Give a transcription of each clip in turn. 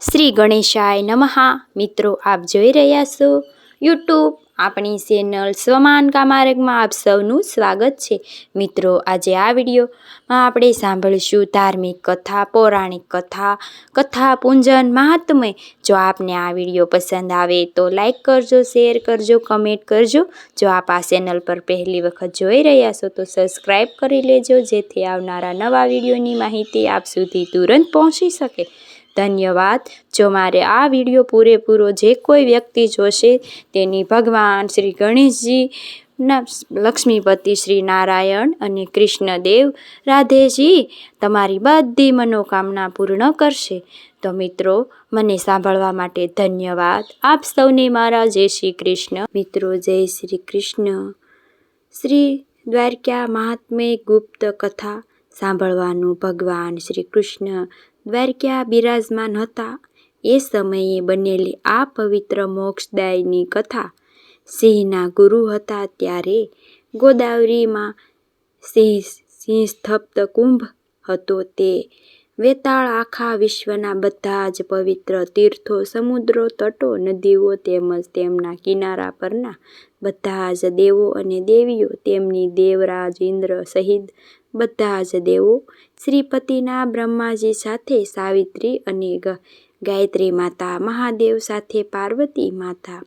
શ્રી ગણેશાય નમઃ. મિત્રો, આપ જોઈ રહ્યા છો યુટ્યુબ આપણી ચેનલ સ્વમાન કામાર્ગમાં આપ સૌનું સ્વાગત છે. મિત્રો, આજે આ વિડીયોમાં આપણે સાંભળીશું ધાર્મિક કથા, પૌરાણિક કથા કથા પૂંજન મહાત્મય. જો આપને આ વીડિયો પસંદ આવે તો લાઈક કરજો, શેર કરજો, કમેન્ટ કરજો. જો આપ આ ચેનલ પર પહેલી વખત જોઈ રહ્યા છો તો સબસ્ક્રાઈબ કરી લેજો, જેથી આવનારા નવા વિડીયોની માહિતી આપ સુધી તુરંત પહોંચી શકે. ધન્યવાદ. જો મારે આ વીડિયો પૂરેપૂરો જે કોઈ વ્યક્તિ જોશે તેની ભગવાન શ્રી ગણેશજીના લક્ષ્મીપતિ શ્રી નારાયણ અને કૃષ્ણદેવ રાધેજી તમારી બધી મનોકામના પૂર્ણ કરશે. તો મિત્રો, મને સાંભળવા માટે ધન્યવાદ. આપ સૌને મારા જય શ્રી કૃષ્ણ. મિત્રો, જય શ્રી કૃષ્ણ. શ્રી દ્વારકા મહાત્મે ગુપ્ત કથા સાંભળવાનું ભગવાન શ્રી કૃષ્ણ દ્વારકા બિરાજમાન હતા. એ સમયે બનેલી આ પવિત્ર મોક્ષદાયની કથા સિંહના ગુરુ હતા ત્યારે ગોદાવરીમાં સિંહ સિંહ સ્થપ્ત કુંભ હતો. તે વેતાળ આખા વિશ્વના બધા જ પવિત્ર તીર્થો, સમુદ્રો, તટો, નદીઓ તેમજ તેમના કિનારા પરના બધા જ દેવો અને દેવીઓ તેમની દેવરાજ ઇન્દ્ર સહિત બધા જ દેવો શ્રીપતિના બ્રહ્માજી સાથે સાવિત્રી અને ગાયત્રી માતા મહાદેવ સાથે પાર્વતી માતા.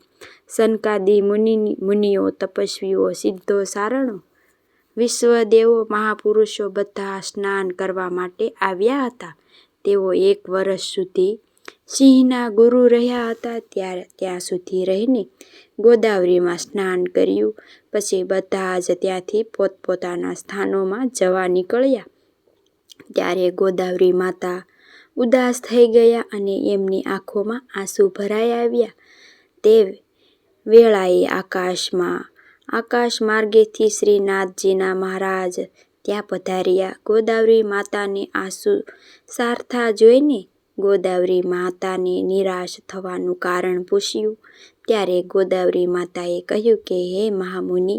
સનકાદી મુનિ મુનિઓ, તપસ્વીઓ, સિદ્ધો, સારણો, વિશ્વદેવો, મહાપુરુષો બધા સ્નાન કરવા માટે આવ્યા હતા. તેઓ એક વર્ષ સુધી સિંહના ગુરુ રહ્યા હતા. ત્યારે ત્યાં સુધી રહીને ગોદાવરીમાં સ્નાન કર્યું. પછી બધા જ ત્યાંથી પોતપોતાના સ્થાનોમાં જવા નીકળ્યા. ત્યારે ગોદાવરી માતા ઉદાસ થઈ ગયા અને એમની આંખોમાં આંસુ ભરાઈ આવ્યા. તે વેળાએ આકાશમાં, આકાશ માર્ગેથી શ્રીનાથજીના મહારાજ ત્યાં પધાર્યા. ગોદાવરી માતાને આંસુ સારથા જોઈને ગોદાવરી માતાને નિરાશ થવાનું કારણ પૂછ્યું. ત્યારે ગોદાવરી માતાએ કહ્યું કે, હે મહામુનિ,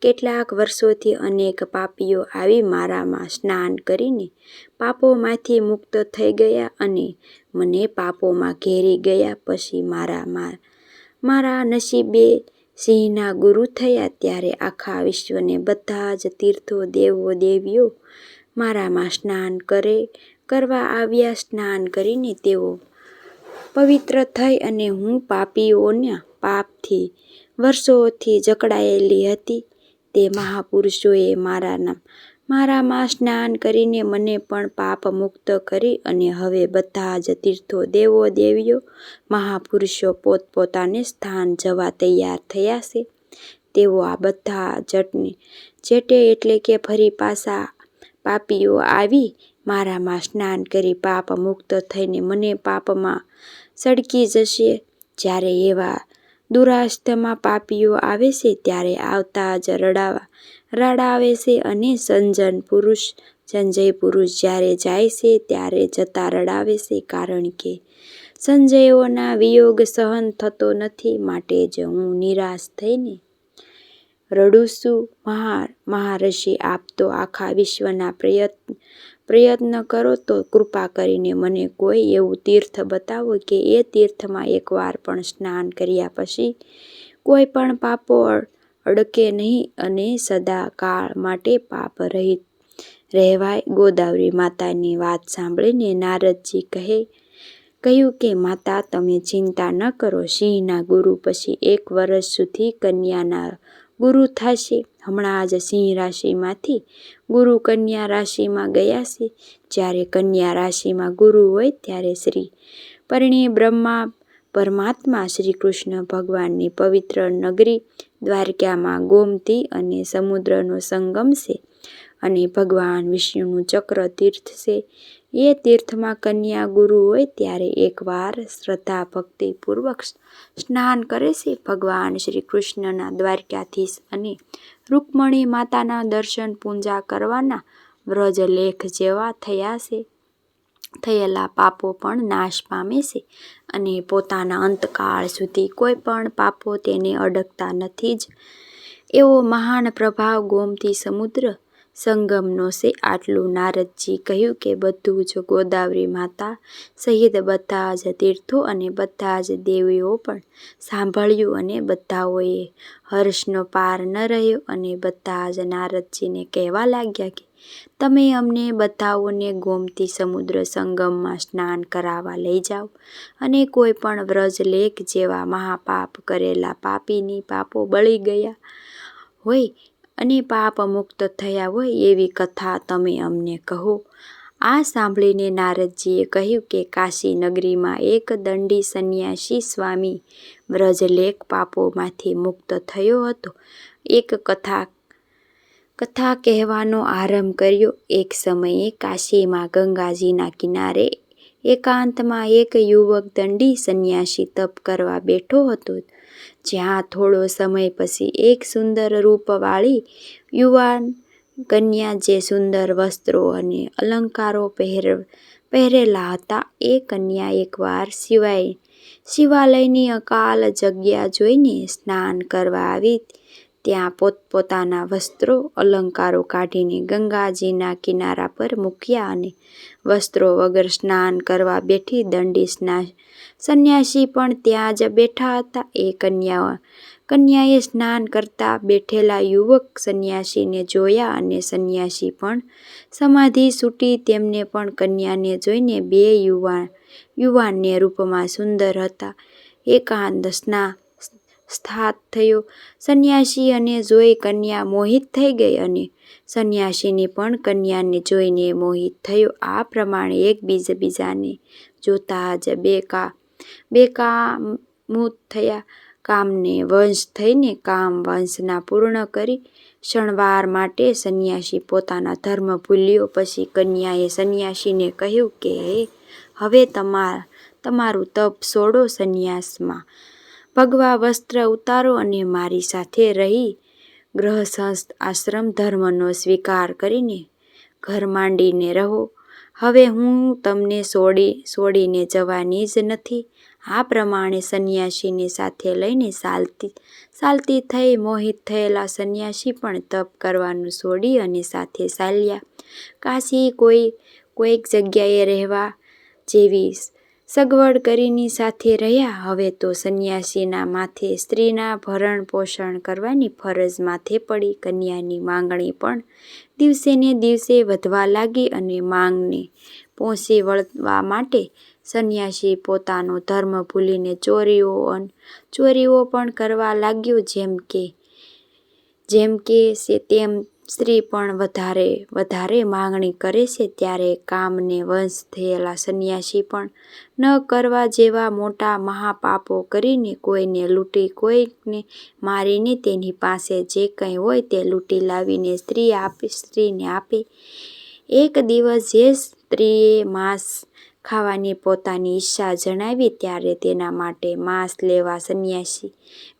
કેટલાક વર્ષોથી અનેક પાપીઓ આવી મારામાં સ્નાન કરીને પાપોમાંથી મુક્ત થઈ ગયા અને મને પાપોમાં ઘેરી ગયા પછી મારા મારા નસીબે સિંહના ગુરુ થયા ત્યારે આખા વિશ્વને બધા જ તીર્થો, દેવો, દેવીઓ મારામાં સ્નાન કરે, કરવા આવ્યા, સ્નાન કરીને તેઓ પવિત્ર થઈ અને હું પાપીઓના પાપથી, વર્ષોથી જકડાયેલી હતી. તે મહાપુરુષોએ મારા નામ મારામાં સ્નાન કરીને મને પણ પાપ મુક્ત કરી અને હવે બધા જ તીર્થો, દેવો, દેવીઓ, મહાપુરુષો પોતપોતાને સ્થાન જવા તૈયાર થયા છે. તેઓ આ બધા જટને, જેટે એટલે કે ફરી પાછા પાપીઓ આવી મારામાં સ્નાન કરી પાપ મુક્ત થઈને મને પાપમાં સળકી જશે. જ્યારે એવા દુરાસ્તમાં પાપીઓ આવે છે, ત્યારે આવતા જ રડાવા, રડાવે છે અને સંજન પુરુષ, સંજય પુરુષ જ્યારે જાય છે, ત્યારે જતા રડાવે છે, કારણ કે સંજયોના વિયોગ સહન થતો નથી. માટે જ હું નિરાશ થઈને રડું છું. મહા મહારષિ આપતો આખા વિશ્વના પ્રયત્ન પ્રયત્ન કરો તો કૃપા કરીને મને કોઈ એવું તીર્થ બતાવો કે એ તીર્થમાં એકવાર પણ સ્નાન કર્યા પછી કોઈ પણ પાપો અડકે નહીં અને સદા કાળ માટે પાપ રહિત રહેવાય. ગોદાવરી માતાની વાત સાંભળીને નારદજી કહે, કહ્યું કે માતા, તમે ચિંતા ન કરો. સિંહના ગુરુ પછી એક વર્ષ સુધી કન્યાના ગુરુ થશે. હમણાં જ સિંહ રાશિમાંથી ગુરુ કન્યા રાશિમાં ગયા છે. જ્યારે કન્યા રાશિમાં ગુરુ હોય ત્યારે શ્રી પરણી બ્રહ્મા પરમાત્મા શ્રી કૃષ્ણ ભગવાનની પવિત્ર નગરી દ્વારકામાં ગોમતી અને સમુદ્રનો સંગમ છે અને ભગવાન વિષ્ણુનું ચક્ર તીર્થ છે. એ તીર્થમાં કન્યા ગુરુ હોય ત્યારે એકવાર શ્રદ્ધા ભક્તિપૂર્વક સ્નાન કરે છે. ભગવાન શ્રી કૃષ્ણના દ્વારકાધીશ અને રૂકમણી માતાના દર્શન પૂજા કરવાના વ્રજલેખ જેવા થયા છે. થયેલા પાપો પણ નાશ પામે છે અને પોતાના અંતકાળ સુધી કોઈ પણ પાપો તેને અડકતા નથી જ. એવો મહાન પ્રભાવ ગોમતી સમુદ્ર સંગમનો છે આટલું નારદજી કહ્યું કે બધું જ ગોદાવરી માતા સહિત બધા જ તીર્થો અને બધા જ દેવીઓ પણ સાંભળ્યું અને બધાઓએ હર્ષનો પાર ન રહ્યો અને બધા જ નારદજીને કહેવા લાગ્યા કે તમે અમને બધાઓને ગોમતી સમુદ્ર સંગમમાં સ્નાન કરાવવા લઈ જાઓ અને કોઈ પણ વ્રજલેખ જેવા મહાપાપ કરેલા પાપીની પાપો બળી ગયા હોય અને પાપ મુક્ત થયા હોય એવી કથા તમે અમને કહો. આ સાંભળીને નારદજીએ કહ્યું કે કાશી નગરીમાં એક દંડી સંન્યાસી સ્વામી વ્રજલેખ પાપોમાંથી મુક્ત થયો હતો. એક કથા કથા કહેવાનો આરંભ કર્યો. એક સમયે કાશીમાં ગંગાજીના કિનારે એકાંતમાં એક યુવક દંડી સંન્યાસી તપ કરવા બેઠો હતો. જ્યાં થોડો સમય પછી એક સુંદર રૂપવાળી યુવાન કન્યા જે સુંદર વસ્ત્રો અને અલંકારો પહેર, પહેરેલા હતા, એ કન્યા એકવાર સિવાય શિવાલયની અકાલ જગ્યા જોઈને સ્નાન કરવા આવી ત્યાં પોતપોતાના વસ્ત્રો અલંકારો કાઢીને ગંગાજીના કિનારા પર મૂક્યા અને વસ્ત્રો વગર સ્નાન કરવા બેઠી દંડી સ્ના સંન્યાસી પણ ત્યાં જ બેઠા હતા. એ કન્યા, કન્યાએ સ્નાન કરતા બેઠેલા યુવક સંન્યાસીને જોયા અને સંન્યાસી પણ સમાધિ છૂટી તેમને પણ કન્યાને જોઈને બે યુવાન, યુવાનને રૂપમાં સુંદર હતા. એકાંત સ્ના સ્થાત થયો. સંન્યાસી અને જોઈ કન્યા મોહિત થઈ ગઈ અને સંન્યાસીની પણ કન્યાને જોઈને મોહિત થયો. આ પ્રમાણે એકબીજા બીજાને જોતા જ બે કા, બે કામૂત થયા. કામને વંશ થઈને કામ વંશના પૂર્ણ કરી શણવાર માટે સંન્યાસી પોતાના ધર્મ ભૂલ્યો. પછી કન્યાએ સંન્યાસીને કહ્યું કે હવે તમા તમારું તપ છોડો સંન્યાસમાં. ભગવા વસ્ત્ર ઉતારો અને મારી સાથે રહી ગ્રહસ્થ આશ્રમ ધર્મનો સ્વીકાર કરીને ઘર માંડીને રહો. હવે હું તમને છોડી છોડીને જવાની જ નથી. આ પ્રમાણે સંન્યાસીને સાથે લઈને સાલતી સાલતી થઈ મોહિત થયેલા સંન્યાસી પણ તપ કરવાનું છોડી અને સાથે ચાલ્યા કાશી કોઈ, કોઈક જગ્યાએ રહેવા જેવી સગવડ કરીની સાથે રહ્યા. હવે તો સંન્યાસીના માથે સ્ત્રીના ભરણ પોષણ કરવાની ફરજ માથે પડી. કન્યાની માંગણી પણ દિવસે ને દિવસે વધવા લાગી અને માંગને પહોંચી વળવા માટે સંન્યાસી પોતાનો ધર્મ ભૂલીને ચોરીઓ ચોરીઓ પણ કરવા લાગ્યો. જેમ કે જેમ કે તેમ સ્ત્રી પણ વધારે વધારે માંગણી કરે છે ત્યારે કામને વંશ થયેલા સંન્યાસી પણ ન કરવા જેવા મોટા મહાપાપો કરીને કોઈને લૂંટી, કોઈને મારીને તેની પાસે જે કંઈ હોય તે લૂંટી લાવીને સ્ત્રી આપે, સ્ત્રીને આપે. એક દિવસ જે સ્ત્રીએ માંસ ખાવાની પોતાની ઈચ્છા જણાવી ત્યારે તેના માટે માંસ લેવા સંન્યાસી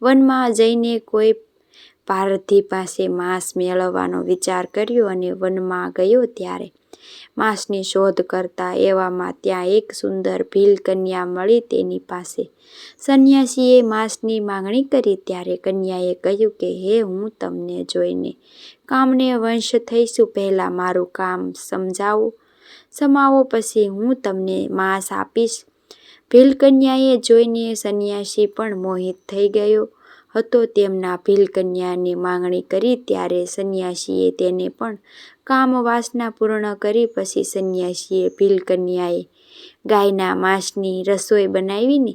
વનમાં જઈને કોઈ પારધી પાસે માંસ મેળવવાનો વિચાર કર્યો અને વનમાં ગયો ત્યારે. માંસની શોધ કરતા એવામાં ત્યાં એક સુંદર ભીલ કન્યા મળી તેની પાસે. સંન્યાસીએ માંસની માંગણી કરી ત્યારે કન્યાએ કહ્યું કે, હે, હું તમને જોઈને કામને વંશ થઈશું. પહેલાં મારું કામ સમજાવો. સમાવો પછી હું તમને માંસ આપીશ. ભીલકન્યાએ જોઈને સંન્યાસી પણ મોહિત થઈ ગયો. હતો તેમના ભીલકન્યાની માંગણી કરી ત્યારે સંન્યાસીએ તેને પણ કામવાસના પૂર્ણ કરી પછી સંન્યાસીએ ભીલકન્યાએ ગાયના માંસની રસોઈ બનાવીને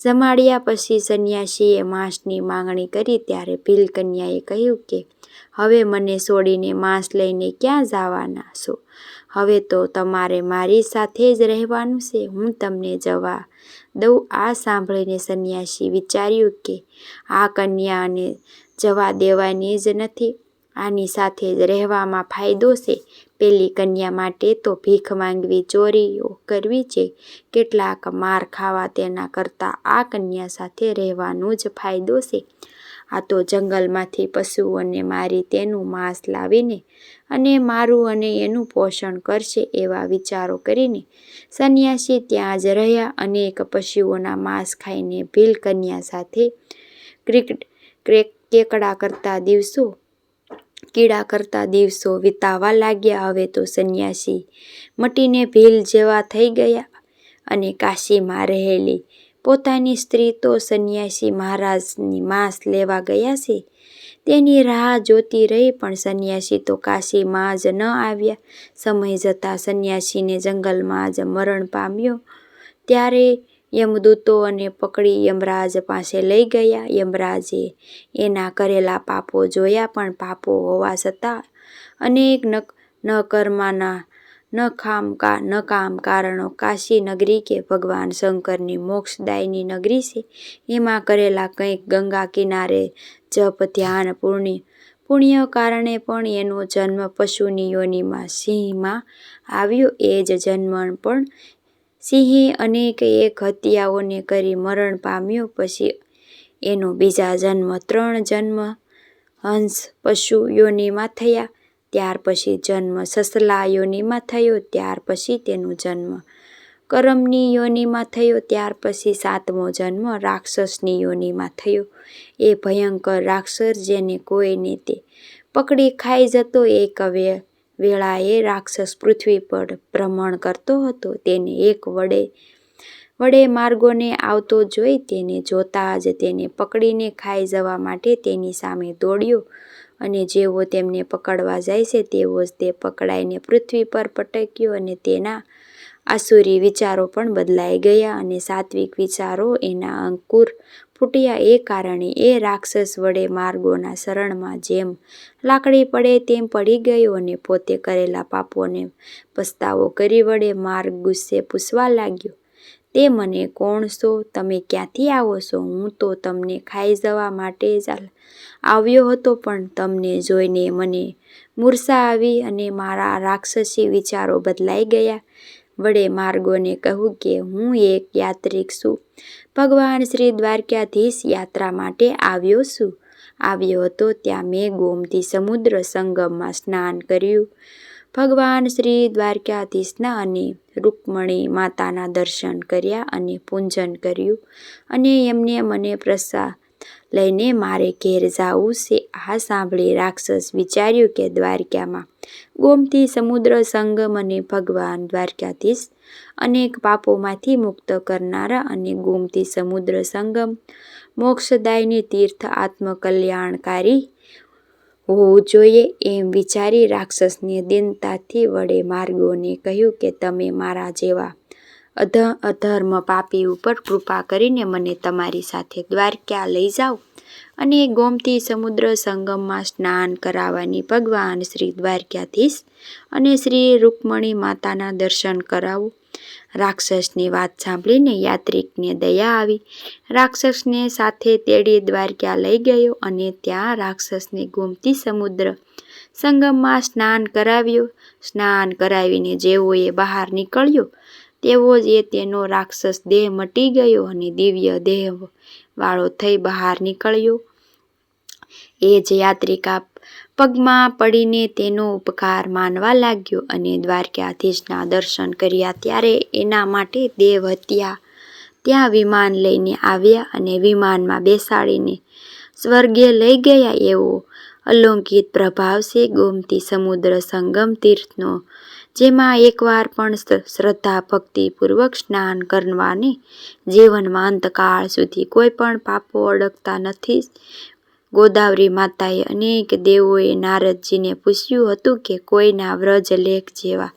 જમાડ્યા પછી સંન્યાસીએ માંસની માંગણી કરી ત્યારે ભીલકન્યાએ કહ્યું કે, હવે મને છોડીને માંસ લઈને ક્યાં જવાના છો? હવે તો તમારે મારી સાથે જ રહેવાનું છે. હું તમને જવા દઉં, આ સાંભળીને સંન્યાસી વિચાર્યું કે આ કન્યાને જવા દેવાની જ નથી. આની સાથે જ રહેવામાં ફાયદો છે. પેલી કન્યા માટે તો ભીખ માંગવી ચોરીઓ કરવી છે. કેટલાક માર ખાવા તેના કરતાં આ કન્યા સાથે રહેવાનું જ ફાયદો છે. આ તો જંગલમાંથી પશુઓને મારી તેનું માંસ લાવીને અને મારું અને એનું પોષણ કરશે એવા વિચારો કરીને સંન્યાસી ત્યાં જ રહ્યા અનેક પશુઓના માંસ ખાઈને ભીલ કન્યા સાથે ક્રિકેટ કેકડા કરતા દિવસો, કીડા કરતા દિવસો વિતાવા લાગ્યા. હવે તો સંન્યાસી મટીને ભીલ જેવા થઈ ગયા અને કાશીમાં રહેલી પોતાની સ્ત્રી તો સંન્યાસી મહારાજની માંસ લેવા ગયા છે. તેની રાહ જોતી રહી, પણ સંન્યાસી તો કાશીમાં જ ન આવ્યા. સમય જતાં સંન્યાસીને જંગલમાં જ મરણ પામ્યો. ત્યારે યમદૂતો અને પકડી યમરાજ પાસે લઈ ગયા. યમરાજે એના કરેલા પાપો જોયા પણ પાપો હોવા છતાં અનેક નકર્માના ન કામ કારણો કાશી નગરી કે ભગવાન શંકરની મોક્ષદાયની નગરી છે. એમાં કરેલા કંઈક ગંગા કિનારે જપ, ધ્યાન પૂર્ણિ પુણ્ય કારણે પણ એનો જન્મ પશુની યોનિમાં સિંહમાં આવ્યો. એ જ જન્મ પણ સિંહે અનેક એક હત્યાઓને કરી મરણ પામ્યો. પછી એનો બીજા જન્મ ત્રણ જન્મ હંસ પશુ યોનિમાં થયા. ત્યાર પછી જન્મ સસલા યોનિમાં થયો, ત્યાર પછી તેનો જન્મ. કરમની યોનિમાં થયો, ત્યાર પછી સાતમો જન્મ રાક્ષસની યોનિમાં થયો. એ ભયંકર રાક્ષસ જેને કોઈને તે પકડી ખાઈ જતો એક વેળાએ રાક્ષસ પૃથ્વી પર ભ્રમણ કરતો હતો. તેને એક વડે વડે માર્ગોને આવતો જોઈ તેને જોતા જ તેને પકડીને ખાઈ જવા માટે તેની સામે દોડ્યો. અને જેવો તેમને પકડવા જાય છે તેવો જ તે પકડાઈને પૃથ્વી પર પટક્યો અને તેના આસુરી વિચારો પણ બદલાઈ ગયા અને સાત્વિક વિચારો એના અંકુર ફૂટ્યા. એ કારણે એ રાક્ષસ વડે માર્ગોના શરણમાં જેમ લાકડી પડે, તેમ પડી ગયો અને પોતે કરેલા પાપોને પસ્તાવો કરી વડે માર્ગ ગુસ્સે પૂછવા લાગ્યો. તે મને કોણ છો? તમે ક્યાંથી આવો છો? હું તો તમને ખાઈ જવા માટે જ આવ્યો હતો, પણ તમને જોઈને મને મૂર્છા આવી અને મારા રાક્ષસી વિચારો બદલાઈ ગયા. વડે માર્ગોને કહું કે હું એક યાત્રિક છું. ભગવાન શ્રી દ્વારકાધીશ યાત્રા માટે આવ્યો છું. આવ્યો હતો ત્યાં મેં ગોમતી સમુદ્ર સંગમમાં સ્નાન કર્યું. ભગવાન શ્રી દ્વારકાધીશના અને રૂકમણી માતાના દર્શન કર્યા અને પૂજન કર્યું અને એમને મને પ્રસાદ લઈને મારે ઘેર જાવું છે. આ સાંભળી રાક્ષસ વિચાર્યું કે દ્વારકામાં ગોમતી સમુદ્ર સંગમ અને ભગવાન દ્વારકાધીશ અનેક પાપોમાંથી મુક્ત કરનારા અને ગોમતી સમુદ્ર સંગમ મોક્ષદાયની તીર્થ આત્મકલ્યાણકારી હોવું જોઈએ એમ વિચારી રાક્ષસને દિનતાથી વડે માર્ગોને કહ્યું કે તમે મારા જેવા અધ અધર્મ પાપી ઉપર કૃપા કરીને મને તમારી સાથે દ્વારકા લઈ જાઓ અને ગોમતી સમુદ્ર સંગમમાં સ્નાન કરાવવાની ભગવાન શ્રી દ્વારકાધીશ અને શ્રી રૂકમણી માતાના દર્શન કરાવું. રાક્ષસની વાત સાંભળીને યાત્રિકને દયા આવી. રાક્ષસને સાથે તેડી દ્વારકા લઈ ગયો અને ત્યાં રાક્ષસને ગોમતી સમુદ્ર સંગમમાં સ્નાન કરાવ્યું. સ્નાન કરાવીને જેવો એ બહાર નીકળ્યો તેવો જ એ તેનો રાક્ષસ દેહ મટી ગયો અને દિવ્ય દેહ વાળો થઈ બહાર નીકળ્યો. એ જ યાત્રિકા પગમાં પડીને તેનો ઉપકાર માનવા લાગ્યો અને દ્વારકાધીશના દર્શન કર્યા ત્યારે એના માટે દેવ હત્યા. ત્યાં વિમાન લઈને આવ્યા અને વિમાનમાં બેસાડીને સ્વર્ગે લઈ ગયા એવો અલૌકિક પ્રભાવ છે ગોમતી સમુદ્ર સંગમ તીર્થનો, જેમાં એકવાર પણ શ્રદ્ધા ભક્તિપૂર્વક સ્નાન કરવાને જીવનમાં અંતકાળ સુધી કોઈ પણ પાપો અડકતા નથી. ગોદાવરી માતાએ અનેક દેવોએ નારદજીને પૂછ્યું હતું કે કોઈના વ્રજ લેખ જેવા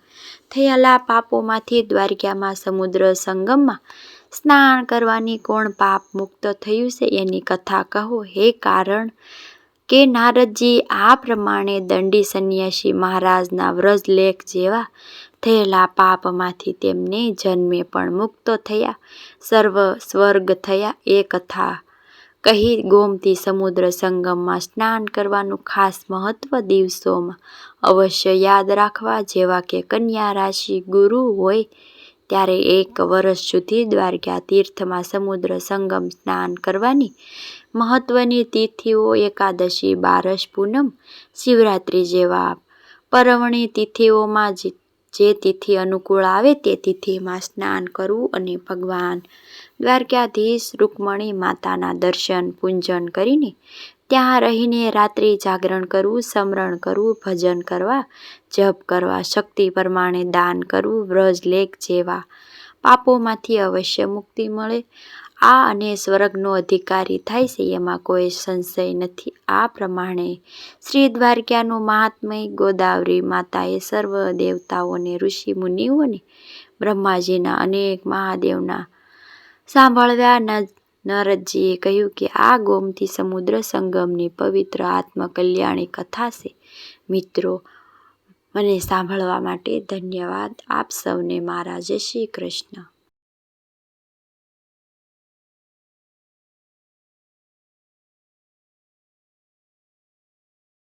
થયેલા પાપોમાંથી દ્વારકામાં સમુદ્ર સંગમમાં સ્નાન કરવાની કોણ પાપ મુક્ત થયું છે એની કથા કહો. હે કારણ કે નારદજી આ પ્રમાણે દંડી સંન્યાસી મહારાજના વ્રજ લેખ જેવા થયેલા પાપમાંથી તેમને જન્મે પણ મુક્ત થયા, સર્વ સ્વર્ગ થયા એ કથા કહી ગોમતી સમુદ્ર સંગમમાં સ્નાન કરવાનું ખાસ મહત્વ દિવસોમાં અવશ્ય યાદ રાખવા જેવા કે કન્યા રાશિ ગુરુ હોય ત્યારે એક વર્ષ સુધી દ્વારકા તીર્થમાં સમુદ્ર સંગમ સ્નાન કરવાની મહત્વની તિથિઓ એકાદશી, બારસ પૂનમ, શિવરાત્રિ જેવા પરવણી તિથિઓમાં જે તિથિ અનુકૂળ આવે તે તિથિમાં સ્નાન કરવું અને ભગવાન દ્વારકાધીશ રૂકમણી માતાના દર્શન, પૂજન કરીને ત્યાં રહીને રાત્રિ જાગરણ કરવું, સમરણ કરવું, ભજન કરવા, જપ કરવા, શક્તિ પ્રમાણે દાન કરવું, વ્રજ, લેખ જેવા પાપોમાંથી અવશ્ય મુક્તિ મળે. આ અને સ્વર્ગનો અધિકારી થાય છે એમાં કોઈ સંશય નથી. આ પ્રમાણે શ્રી દ્વારકાનું મહાત્મય ગોદાવરી માતાએ સર્વ દેવતાઓને, ઋષિ મુનિઓને, બ્રહ્માજીના અનેક મહાદેવના સાંભળવ્યા નરદજીએ કહ્યું કે આ ગોમતી સમુદ્ર સંગમની પવિત્ર આત્મકલ્યાણી કથા છે. મિત્રો, મને સાંભળવા માટે ધન્યવાદ. આપ સૌને મારા જય શ્રી કૃષ્ણ.